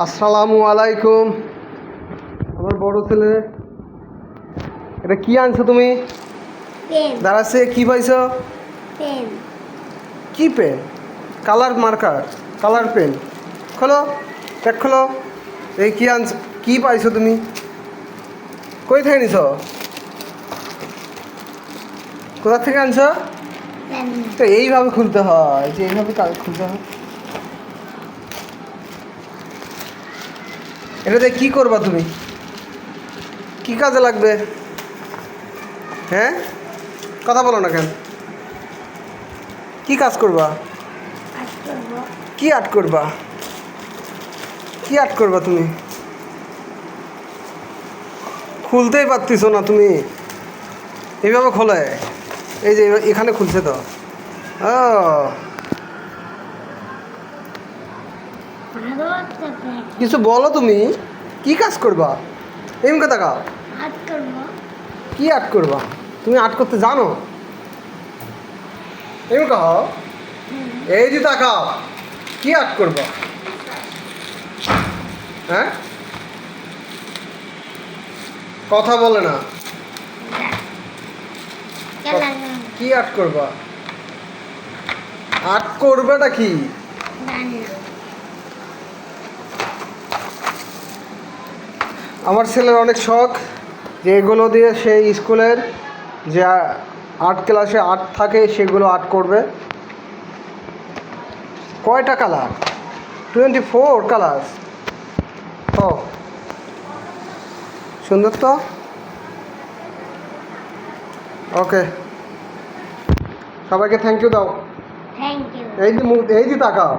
আসসালামু আলাইকুম। আমার বড় ছেলে এটা কি আনছো তুমি? দাঁড়াচ্ছে কি পাইছো? পেন। কি pen? Colour marker colour pen. খোলো দেখ খোলো। এই কি আনছো কি পাইছো তুমি? কই থেকে নিছ কোথা থেকে আনছো? তো এইভাবে খুলতে হয় যে এইভাবে খুলতে হয়। এটাতে কি করবা তুমি? কি কাজে লাগবে? হ্যাঁ? কথা বলো না কেন? কি কাজ করবা? কি আর্ট করবা? কি আর্ট করবা তুমি? খুলতেই পারতিস না তুমি। এইভাবে খোলে। এই যে এখানে খুলছে তো। ও। কিছু বলো তুমি কি কাজ করবা? এমকে তাকাও আট কি আর্ট করবা? তুমি আর্ট করতে জানো? এম কাও। এই যে তাকাও কি আর্ট করবা? হ্যাঁ? কথা বলে না। কি আর্ট করবা? আর্ট করবেটা কি আমার ছেলের অনেক শখ যে এগুলো দিয়ে সে স্কুলের যে আর্ট ক্লাসে আর্ট থাকে সেগুলো আর্ট করবে। কয়টা কালার? টোয়েন্টি ফোর কালার ও। সুন্দর তো? ওকে। সবাইকে থ্যাংক ইউ দাও। এই যে এই যে তাকাও।